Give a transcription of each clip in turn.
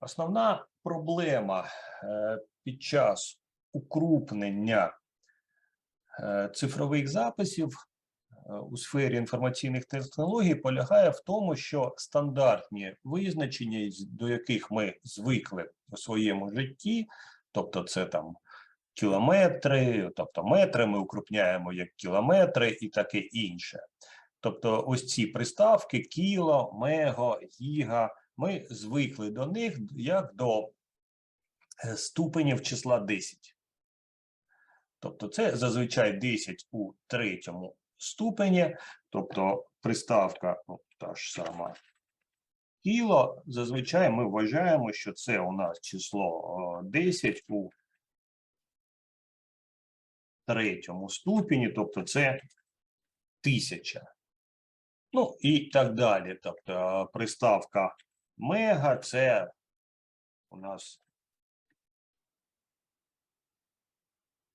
Основна проблема е, під час укрупнення е, цифрових записів е, у сфері інформаційних технологій полягає в тому, що стандартні визначення, до яких ми звикли у своєму житті, тобто це там кілометри, тобто метри, ми укрупняємо як кілометри і таке інше. Тобто, ось ці приставки кіло, мего, гіга, ми звикли до них як до е, ступенів числа 10. Тобто, це зазвичай 10 у третьому ступені, тобто приставка ну, та ж сама кіло, зазвичай ми вважаємо, що це у нас число 10 у третьому ступені, тобто це тисяча. Ну і так далі. Тобто приставка мега це у нас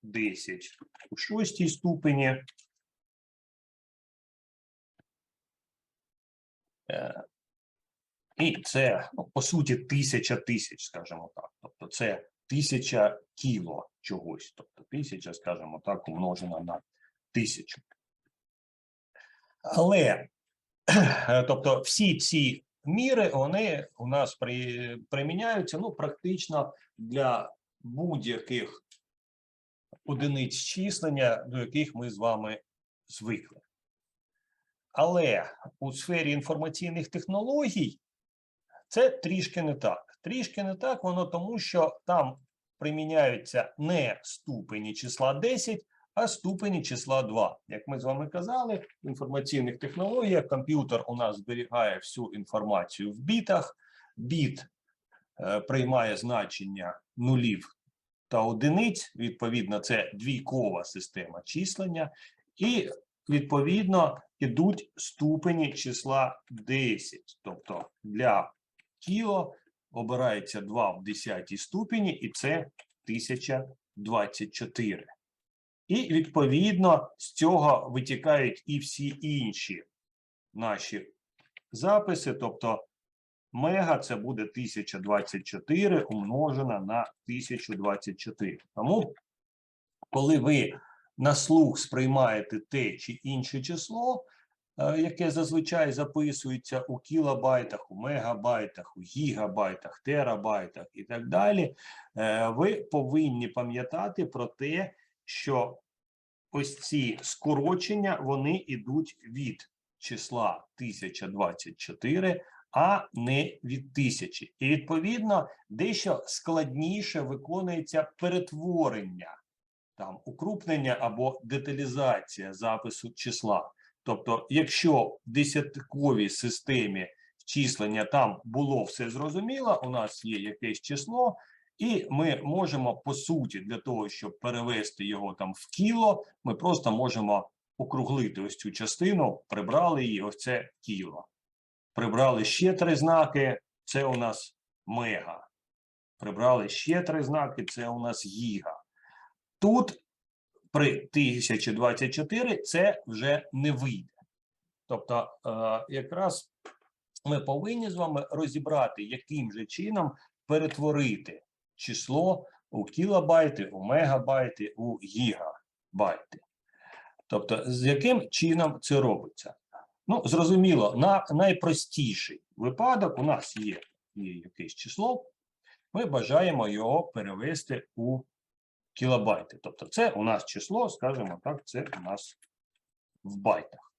10 у шостій ступені. Е, І це, ну, по суті, тисяча тисяч, скажімо так. Тобто це тисяча кіло чогось. Тобто тисяча, скажімо так, умножена на тисячу. Але Е, Тобто всі ці міри вони у нас при, приміняються ну, практично для будь-яких одиниць числення, до яких ми з вами звикли. Але у сфері інформаційних технологій це трішки не так. Трішки не так воно тому, що там приміняються не ступені числа 10, а ступені числа 2. Як ми з вами казали, в інформаційних технологіях комп'ютер у нас зберігає всю інформацію в бітах. Біт е, приймає значення нулів та одиниць. Відповідно, це двійкова система числення. І відповідно ідуть ступені числа 10. Тобто для кіло обирається 2 в 10 ступені, і це 1024. І відповідно з цього витікають і всі інші наші записи. Тобто мега це буде 1024 умножена на 1024. Тому, коли ви на слух сприймаєте те чи інше число, е, яке зазвичай записується у кілобайтах, у мегабайтах, у гігабайтах, терабайтах і так далі, е, ви повинні пам'ятати про те, що ось ці скорочення вони йдуть від числа 1024, а не від 1000. І відповідно дещо складніше виконується перетворення, там укрупнення або деталізація запису числа. Тобто, якщо в десятковій системі числення там було все зрозуміло, у нас є якесь число, і ми можемо, по суті, для того, щоб перевести його там в кіло, ми просто можемо округлити ось цю частину, прибрали її, ось це кіло. Прибрали ще три знаки, це у нас мега. Прибрали ще три знаки, це у нас гіга. Тут при 1024 це вже не вийде. Тобто, е, якраз ми повинні з вами розібрати, яким же чином перетворити число у кілобайти, у мегабайти, у гігабайти. Тобто, з яким чином це робиться? Ну, зрозуміло, на найпростіший випадок у нас є, є якесь число, ми бажаємо його перевести у кілобайти. Тобто, це у нас число, скажімо так, це у нас в байтах.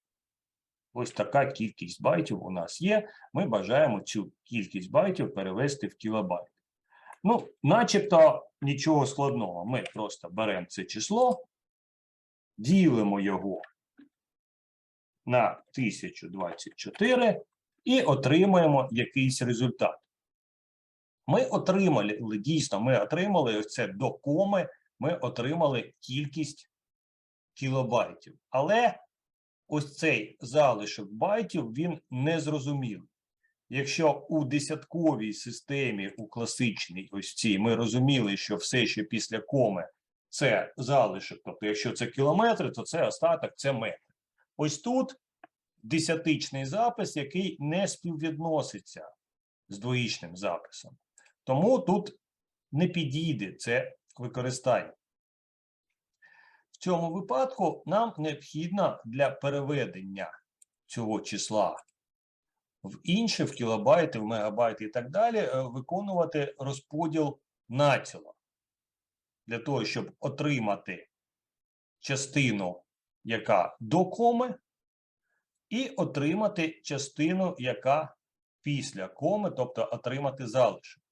Ось така кількість байтів у нас є. Ми бажаємо цю кількість байтів перевести в кілобайт. Ну, начебто нічого складного. Ми просто беремо це число, ділимо його на 1024 і отримаємо якийсь результат. Ми отримали, дійсно, ми отримали ось це до коми, ми отримали кількість кілобайтів. Але ось цей залишок байтів, він не зрозумілий. Якщо у десятковій системі, у класичній ось цій, ми розуміли, що все, що після коми, це залишок, тобто, якщо це кілометри, то це остаток, це метр. Ось тут десятичний запис, який не співвідноситься з двоїчним записом. Тому тут не підійде це використання. В цьому випадку нам необхідно для переведення цього числа в інші, в кілобайти, в мегабайти і так далі, е, виконувати розподіл націло. Для того, щоб отримати частину, яка до коми, і отримати частину, яка після коми, тобто отримати залишок.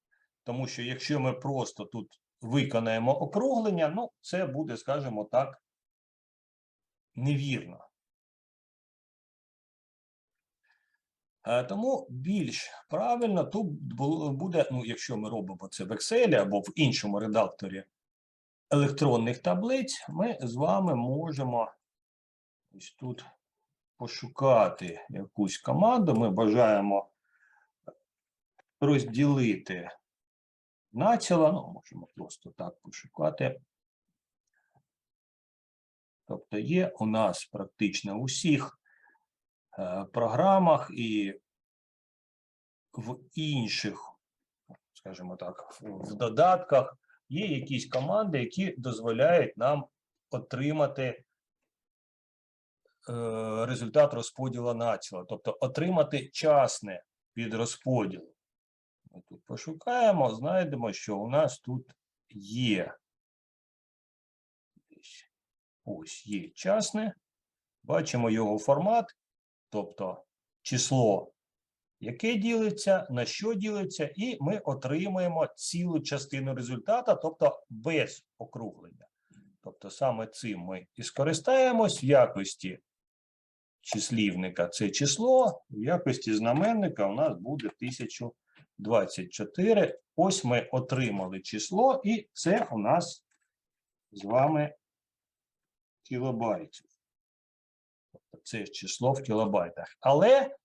Тому що якщо ми просто тут виконаємо округлення, ну, це буде, скажімо так, невірно. Тому більш правильно тут бу- буде, ну, якщо ми робимо це в Excel або в іншому редакторі електронних таблиць, ми з вами можемо ось тут пошукати якусь команду. Ми бажаємо розділити націло, ну, можемо просто так пошукати. Тобто є у нас практично у всіх е, програмах і в інших, скажімо так, в додатках є якісь команди, які дозволяють нам отримати е, результат розподілу націло, тобто отримати часне від розподілу. Ми тут пошукаємо, знайдемо, що у нас тут є. Ось є часне. Бачимо його формат, тобто число, яке ділиться, на що ділиться, і ми отримуємо цілу частину результата, тобто без округлення. Тобто саме цим ми і скористаємось в якості числівника це число, в якості знаменника у нас буде 1024. Ось ми отримали число, і це у нас з вами кілобайтів. Тобто це число в кілобайтах. Але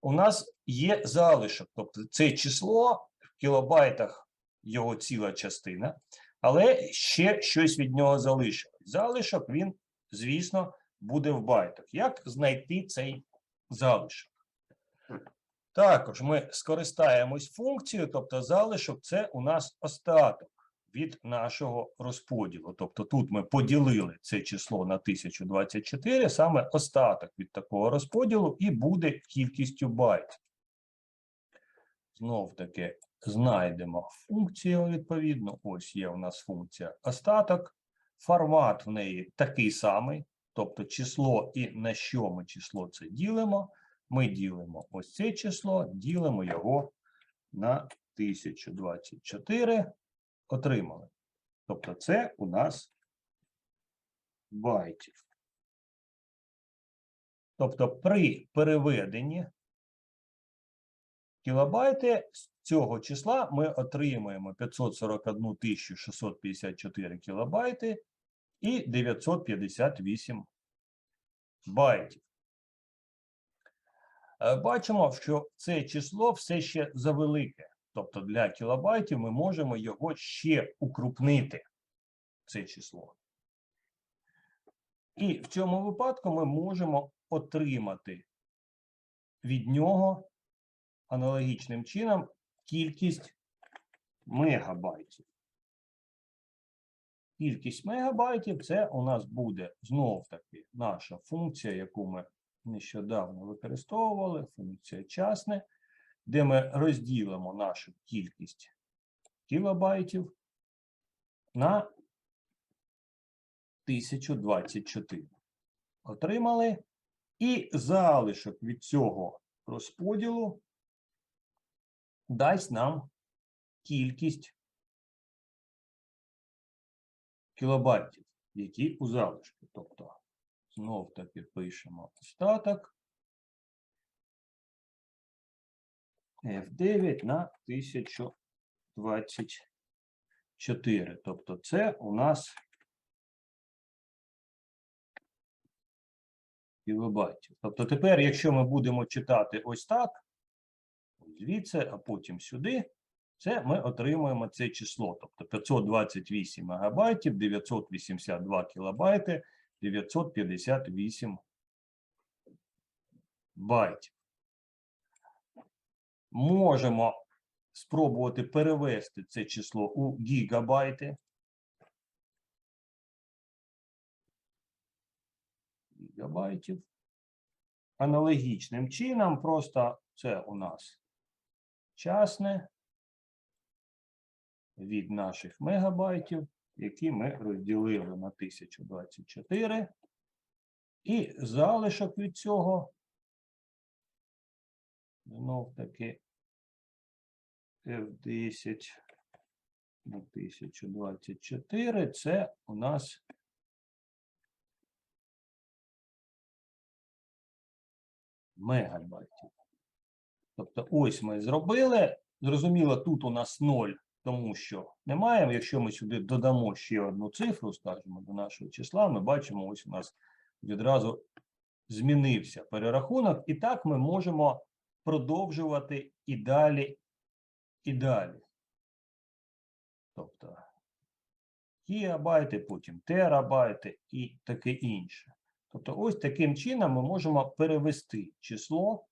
у нас є залишок. Тобто це число в кілобайтах його ціла частина, але ще щось від нього залишилось. Залишок він, звісно, буде в байтах. Як знайти цей залишок? Також ми скористаємось функцією, тобто залишок це у нас остаток від нашого розподілу. Тобто тут ми поділили це число на 1024, саме остаток від такого розподілу і буде кількістю байт. Знов таки знайдемо функцію відповідно. Ось є у нас функція остаток. Формат в неї такий самий, тобто число і на що ми число це ділимо. Ми ділимо ось це число, ділимо його на 1024 отримали. Тобто це у нас байтів. Тобто при переведенні кілобайти з цього числа ми отримуємо 541 654 кілобайти і 958 байтів. Е, Бачимо, що це число все ще завелике. Тобто для кілобайтів ми можемо його ще укрупнити, це число. І в цьому випадку ми можемо отримати від нього аналогічним чином кількість мегабайтів. Кількість мегабайтів це у нас буде знов таки наша функція, яку ми нещодавно використовували, функція часне де ми розділимо нашу кількість кілобайтів на 1024. Отримали. І залишок від цього розподілу дасть нам кількість кілобайтів, які у залишку. Тобто, знов таки пишемо остаток. F9 на 1024. Тобто це у нас кілобайтів. Тобто тепер, якщо ми будемо читати ось так, звідси, а потім сюди, це ми отримуємо це число. Тобто 528 мегабайтів, 982 кілобайти, 958 байтів можемо спробувати перевести це число у гігабайти. Гігабайтів. Аналогічним чином, просто це у нас часне від наших мегабайтів, які ми розділили на 1024. І залишок від цього знов таки F10 на 1024 це у нас мегабайтів. Тобто ось ми зробили. Зрозуміло, тут у нас 0, тому що немає. Якщо ми сюди додамо ще одну цифру, скажімо, до нашого числа, ми бачимо, ось у нас відразу змінився перерахунок. І так ми можемо продовжувати і далі, і далі. Тобто гігабайти, потім терабайти і таке інше. Тобто, ось таким чином ми можемо перевести число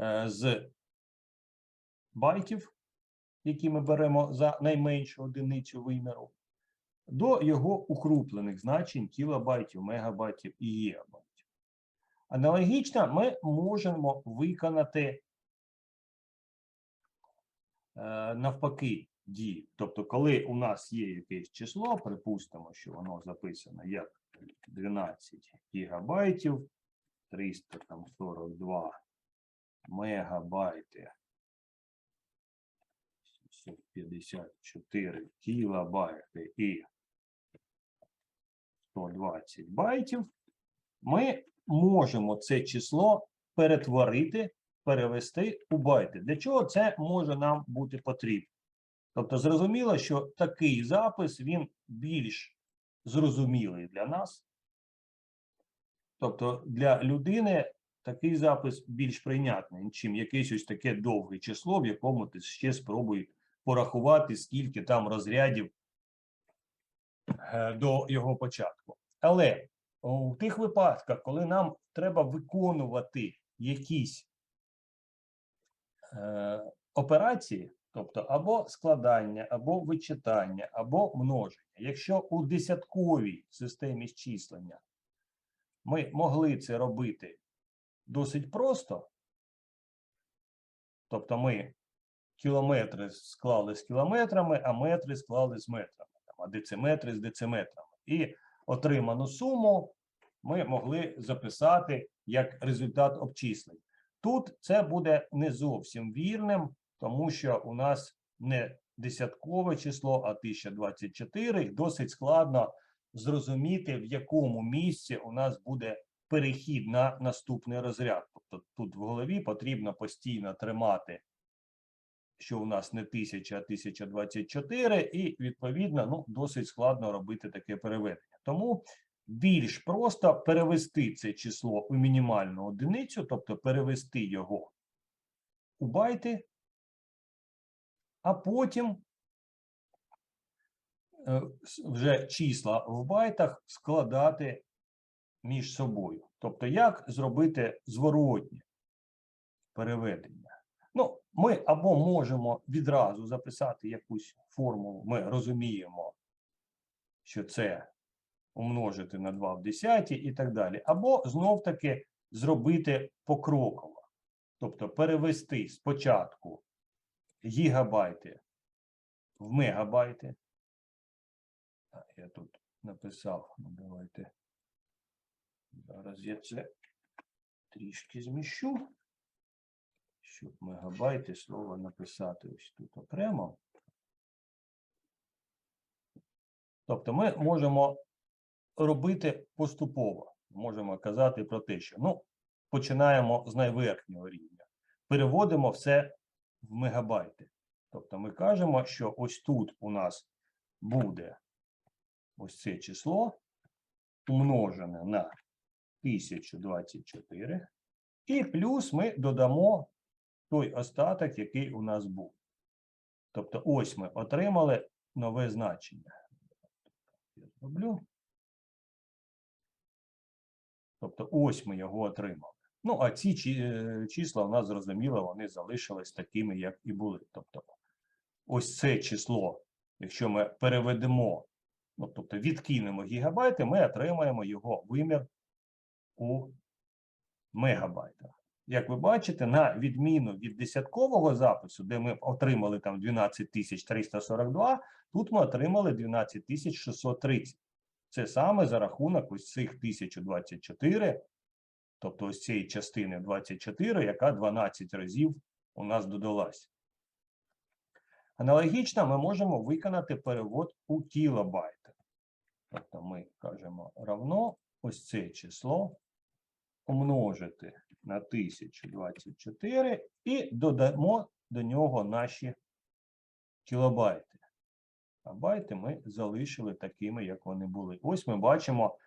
е, з байтів, які ми беремо за найменшу одиницю виміру, до його укруплених значень кілобайтів, мегабайтів і гігабайтів. Аналогічно ми можемо виконати навпаки дію. Тобто, коли у нас є якесь число, припустимо, що воно записано як 12 гігабайтів, 342 мегабайти, 754 кілобайти і 120 байтів, ми можемо це число перетворити, перевести у байти. Для чого це може нам бути потрібно? Тобто, зрозуміло, що такий запис він більш зрозумілий для нас. Тобто, для людини такий запис більш прийнятний, ніж якесь ось таке довге число, в якому ти ще спробуй порахувати, скільки там розрядів е, до його початку. Але у тих випадках, коли нам треба виконувати якісь операції, тобто або складання, або вичитання, або множення. Якщо у десятковій системі зчислення ми могли це робити досить просто, тобто ми кілометри склали з кілометрами, а метри склали з метрами, а дециметри з дециметрами. І отриману суму ми могли записати як результат обчислень. Тут це буде не зовсім вірним, тому що у нас не десяткове число, а 1024. І досить складно зрозуміти, в якому місці у нас буде перехід на наступний розряд. Тобто тут в голові потрібно постійно тримати, що у нас не 1000, а 1024, і відповідно ну, досить складно робити таке переведення. Тому більш просто перевести це число у мінімальну одиницю, тобто перевести його у байти, а потім е, вже числа в байтах складати між собою. Тобто, як зробити зворотнє переведення? Ну, ми або можемо відразу записати якусь формулу, ми розуміємо, що це умножити на 2 в 10 і так далі. Або знов-таки зробити покроково. Тобто перевести спочатку гігабайти в мегабайти. Я тут написав, ну давайте. Зараз я це трішки зміщу, щоб мегабайти слово написати ось тут окремо. Тобто ми можемо робити поступово. Можемо казати про те, що ну, починаємо з найверхнього рівня, переводимо все в мегабайти. Тобто ми кажемо, що ось тут у нас буде ось це число умножене на 1024, і плюс ми додамо той остаток, який у нас був. Тобто, ось ми отримали нове значення. Я зроблю. Тобто, ось ми його отримали. Ну, а ці е, числа у нас зрозуміло, вони залишились такими, як і були. Тобто, ось це число, якщо ми переведемо, ну, тобто відкинемо гігабайти, ми отримаємо його вимір у мегабайтах. Як ви бачите, на відміну від десяткового запису, де ми отримали там 12342, тут ми отримали 12630. Це саме за рахунок ось цих 1024, тобто ось цієї частини 24, яка 12 разів у нас додалась. Аналогічно ми можемо виконати перевод у кілобайти. Тобто ми кажемо равно ось це число умножити на 1024 і додамо до нього наші кілобайти. Байти ми залишили такими, як вони були. Ось ми бачимо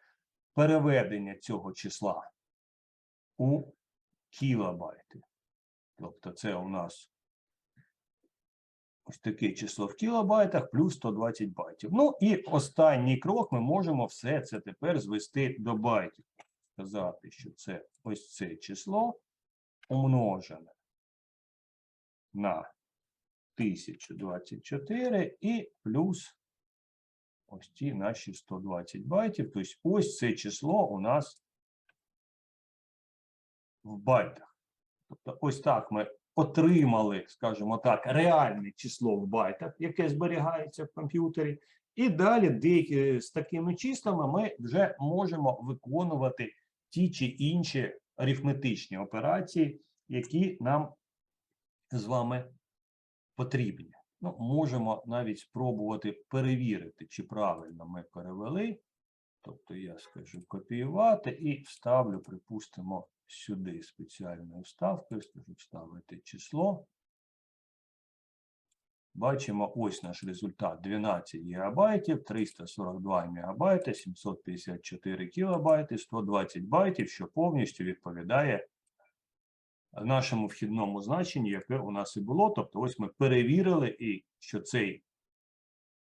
переведення цього числа у кілобайти. Тобто це у нас ось таке число в кілобайтах плюс 120 байтів. Ну і останній крок ми можемо все це тепер звести до байтів. Сказати, що це ось це число умножене на 1024 і плюс ось ті наші 120 байтів. Тобто ось це число у нас в байтах. Тобто ось так ми отримали, скажімо так, реальне число в байтах, яке зберігається в комп'ютері. І далі деякі з такими числами ми вже можемо виконувати ті чи інші арифметичні операції, які нам з вами потрібні. Ну, можемо навіть спробувати перевірити, чи правильно ми перевели. Тобто я скажу копіювати і вставлю, припустимо, сюди спеціальною вставкою, скажу вставити число. Бачимо ось наш результат 12 гігабайтів, 342 мегабайти, 754 кілобайти, 120 байтів, що повністю відповідає нашому вхідному значенню, яке у нас і було. Тобто, ось ми перевірили, і що цей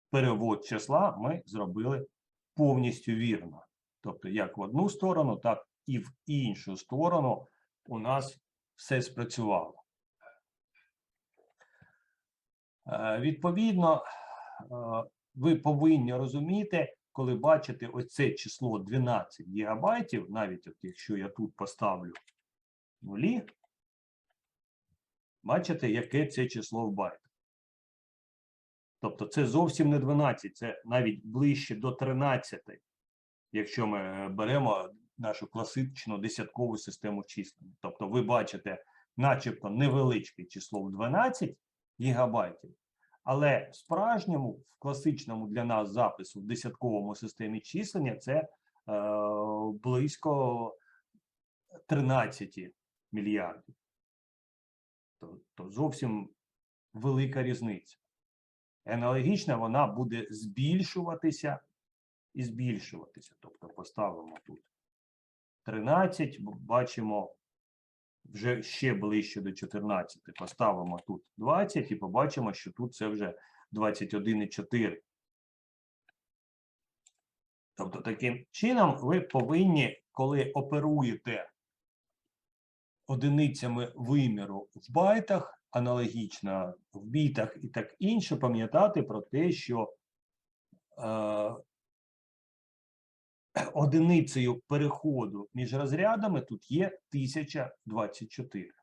перевод числа ми зробили повністю вірно. Тобто, як в одну сторону, так і в іншу сторону у нас все спрацювало. Е, Відповідно, е, ви повинні розуміти, коли бачите ось це число 12 гігабайтів, навіть от якщо я тут поставлю нулі, бачите, яке це число в байтах. Тобто це зовсім не 12, це навіть ближче до 13, якщо ми е, беремо нашу класичну десяткову систему числення. Тобто ви бачите начебто невеличке число в 12 гігабайтів, але в справжньому, в класичному для нас запису в десятковому системі числення це е, близько 13 мільярдів. То, то зовсім велика різниця. Аналогічно вона буде збільшуватися і збільшуватися. Тобто поставимо тут 13, бачимо вже ще ближче до 14. Поставимо тут 20 і побачимо, що тут це вже 21,4. Тобто, таким чином, ви повинні, коли оперуєте одиницями виміру в байтах, аналогічно в бітах і так інше, пам'ятати про те, що е, одиницею переходу між розрядами тут є 1024.